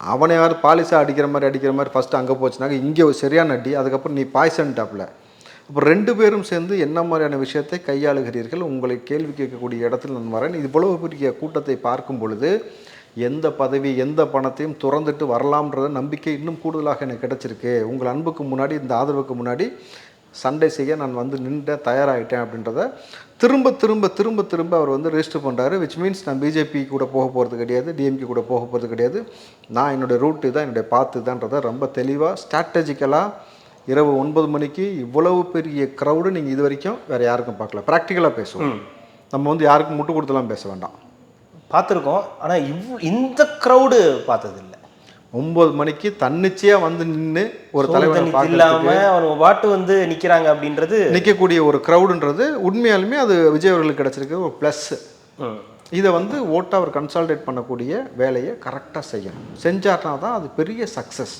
அவனை யார் பாலிசாக அடிக்கிற மாதிரி அடிக்கிற மாதிரி ஃபஸ்ட்டு அங்கே போச்சுனாக்க இங்கே ஒரு சரியான அடி அதுக்கப்புறம் நீ பாய்சன் டாப்பில் அப்போ ரெண்டு பேரும் சேர்ந்து என்ன மாதிரியான விஷயத்தை கையாளுகிறீர்கள்? உங்களை கேள்வி கேட்கக்கூடிய இடத்தில் நான் வரேன். இது இவ்வளவு பெரிய கூட்டத்தை பார்க்கும் பொழுது எந்த பதவி எந்த பணத்தையும் துறந்துட்டு வரலாம்ன்ற நம்பிக்கை இன்னும் கூடுதலாக எனக்கு கிடச்சிருக்கு. உங்கள் அன்புக்கு முன்னாடி இந்த ஆதரவுக்கு முன்னாடி சண்டை செய்ய நான் வந்து நின்று தயாராகிட்டேன் அப்படின்றத திரும்ப திரும்ப திரும்ப திரும்ப அவர் வந்து ரெஜிஸ்டர் பண்ணுறாரு விச் மீன்ஸ் நான் பிஜேபி கூட போக போகிறது கிடையாது டிஎம்கே கூட போக போகிறது கிடையாது. நான் என்னுடைய ரூட்டு தான் என்னுடைய பாத்து தான்றதை ரொம்ப தெளிவாக ஸ்ட்ராட்டஜிக்கலாக இரவு ஒன்பது மணிக்கு இவ்வளவு பெரிய க்ரௌடு நீங்கள் இது வரைக்கும் வேறு யாருக்கும் பார்க்கல. ப்ராக்டிக்கலாக பேசுவோம். நம்ம வந்து யாருக்கும் முட்டு கொடுத்துலாம் பேச வேண்டாம். பார்த்துருக்கோம். ஆனால் இவ் இந்த க்ரௌடு பார்த்ததில்ல. ஒம்பது மணிக்கு தன்னிச்சையாக வந்து நின்று ஒரு பார்க்கறதுக்கு இல்லாம அவங்க பாட்டு வந்து நிக்கிறாங்க அப்படின்றது நிற்கக்கூடிய ஒரு க்ரௌடுன்றது உண்மையாலுமே அது விஜய் அவர்களுக்கு கிடைச்சிருக்க. ஒரு ப்ளஸ். இதை வந்து ஓட்டை அவர் கன்சால்டேட் பண்ணக்கூடிய வேலையை கரெக்டாக செய்யணும். செஞ்சார்னா தான் அது பெரிய சக்ஸஸ்